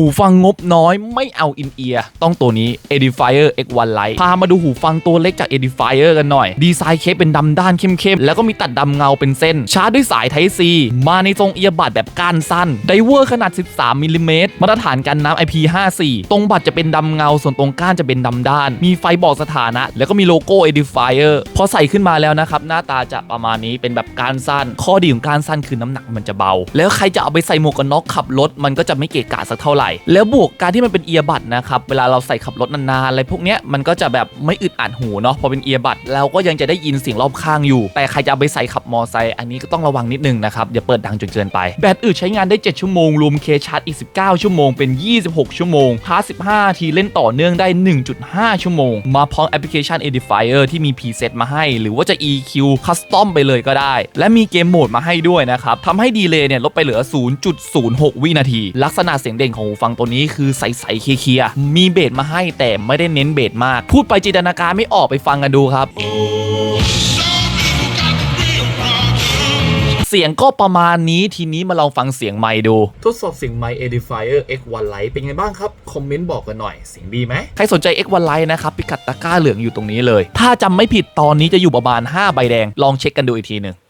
หูฟังงบน้อยไม่เอาอินเอียร์ต้องตัวนี้ Edifier X1 Lite พามาดูหูฟังตัวเล็กจาก Edifier กันหน่อย ดีไซน์เคสเป็นดำด้านเข้มๆ แล้วก็มีตัดดำเงาเป็นเส้น ชาร์จด้วยสาย Type C มาในทรงเอียบัดแบบก้านสั้น ไดเวอร์ขนาด 13มิลลิเมตรมาตรฐานกันน้ำ IP54 ตรงบัตรจะเป็นดำเงา ส่วนตรงก้านจะเป็นดำด้าน มีไฟบอกสถานะ แล้วก็มีโลโก้ Edifier พอใส่ขึ้นมาแล้วนะครับหน้าตาจะประมาณนี้เป็นแบบก้านสั้น ข้อดีของก้านสั้นคือน้ำหนักมันจะเบา แล้วใครจะเอาไปใส่หมวกกันน็อกขับรถมันก็จะไม่เกะกะสักเท่าไหร่แล้วบวกการที่มันเป็นเอียบัดนะครับเวลาเราใส่ขับรถนานๆอะไรพวกเนี้ยมันก็จะแบบไม่อึดอัดหูเนาะพอเป็นเอียบัดเราก็ยังจะได้ยินเสียงรอบข้างอยู่ แต่ใครจะเอาไปใส่ขับมอไซค์อันนี้ก็ต้องระวังนิดนึงนะครับอย่าเปิดดังจนเกินไปแบตอึดใช้งานได้ 7 ชั่วโมงรวมเคชาร์จอีก 19 ชั่วโมงเป็น 26 ชั่วโมงพาร์ท15 ทีเล่นต่อเนื่องได้ 1.5 ชั่วโมง มาพร้อมแอปพลิเคชัน Edifier ที่มีพรีเซตมาให้ หรือว่าจะ EQ Custom ไปเลยก็ได้ และมีเกมโหมดมาให้ด้วยนะครับทำให้ดีเลย์เนี่ยลดไปเหลือ 0.06 วินาที ลักษณะเสียงเด่นของหูฟังตัวนี้คือใสๆเคลียร์ๆมีเบสมาให้แต่ไม่ได้เน้นเบสมาก พูดไปจินตนาการไม่ออกไปฟังกันดูครับเสียงก็ประมาณนี้ทีนี้มาลองฟังเสียงไมค์ดู ทดสอบเสียงไมค์ Edifier X1 Lite เป็นไงบ้างครับ คอมเมนต์บอกกันหน่อย เสียงดีไหม ใครสนใจ X1 Lite นะครับพิกัดตะกร้าเหลืองอยู่ตรงนี้เลย ถ้าจำไม่ผิดตอนนี้จะอยู่ประมาณ 5 ใบแดง ลองเช็คกันดูอีกทีหนึ่ง